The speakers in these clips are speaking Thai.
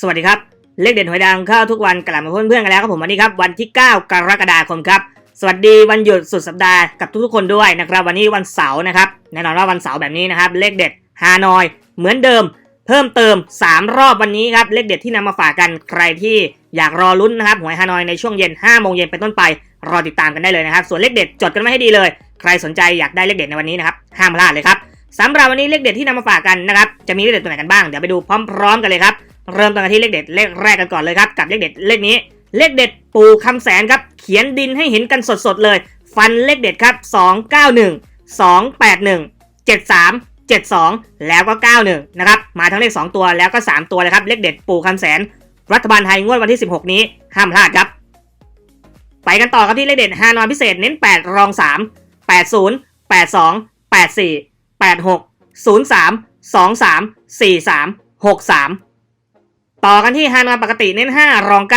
สวัสดีครับ เลขเด่นหวยดังเข้าทุกวันกลับมาเพื่อนๆกันแล้วครับผมวันนี้ครับวันที่ 9 กรกฎาคมครับ สวัสดีวันหยุดสุดสัปดาห์กับทุกๆคนด้วยนะครับวันนี้วันเสาร์นะครับแน่นอนว่าวันเสาร์แบบนี้นะครับเลขเด็ดฮานอย เหมือนเดิม เพิ่มเติม 3 รอบวันนี้ครับเลขเด็ดที่นำมาฝากกันใครที่อยากรอลุ้นนะครับหวยฮานอยในช่วงเย็น5โมงเย็นเป็นต้นไปรอติดตามกันได้เลยนะครับส่วนเลขเด็ดจดกันไว้ให้ดีเลย ใครสนใจอยากได้เลขเด็ดในวันนี้นะครับห้ามพลาดเลยครับสำหรับวันนี้เลขเด็ดที่นำมาฝากกันนะครับจะมีเลขเด็ดตัวไหนกันบ้างเดี๋ยวไปดูพร้อม ๆ กันเลยครับ เริ่มต้นกันที่เลขเด็ดเลขแรกกันก่อนเลยครับกับเลขเด็ดเลขนี้ เลขเด็ดปู่คำแสนครับ เขียนดินให้เห็นกันสดๆเลย ฟันเลขเด็ดครับ 291 281 73 72 แล้วก็ 91 นะครับ มาทั้งเลข 2 ตัวแล้วก็ 3 ตัวเลยครับ เลขเด็ดปู่คำแสน รัฐบาลไทยงวดวันที่ 16 นี้ห้ามพลาดครับ ไปกันต่อครับที่เลขเด็ดฮานอยพิเศษเน้น 8 รอง 3 80 82 84 86 03 23 43 63 ต่อกันที่ฮานอยปกติเน้น 5 รอง 9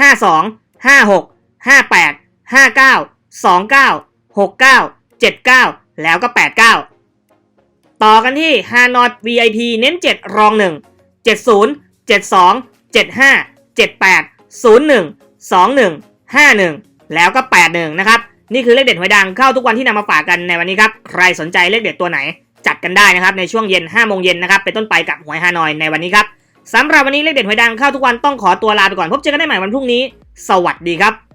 52 56 58 59 29 69 79 แล้วก็ 89 ต่อกันที่ฮานอย VIP เน้น 7 รอง 1 70 72 75 78 01 21 51 แล้วก็ 81 นะครับ นี่คือเลขเด็ดหวยดังเข้าทุกวันที่นำมาฝากกันในวันนี้ครับ ใครสนใจเลขเด็ดตัวไหนจัดกันได้นะครับ ในช่วงเย็น5โมงเย็นนะครับ เป็นต้นไปกับหวยฮานอยในวันนี้ครับ สำหรับวันนี้เลขเด็ดหวยดังเข้าทุกวันต้องขอตัวลาไปก่อนพบเจอกันได้ใหม่วันพรุ่งนี้ สวัสดีครับ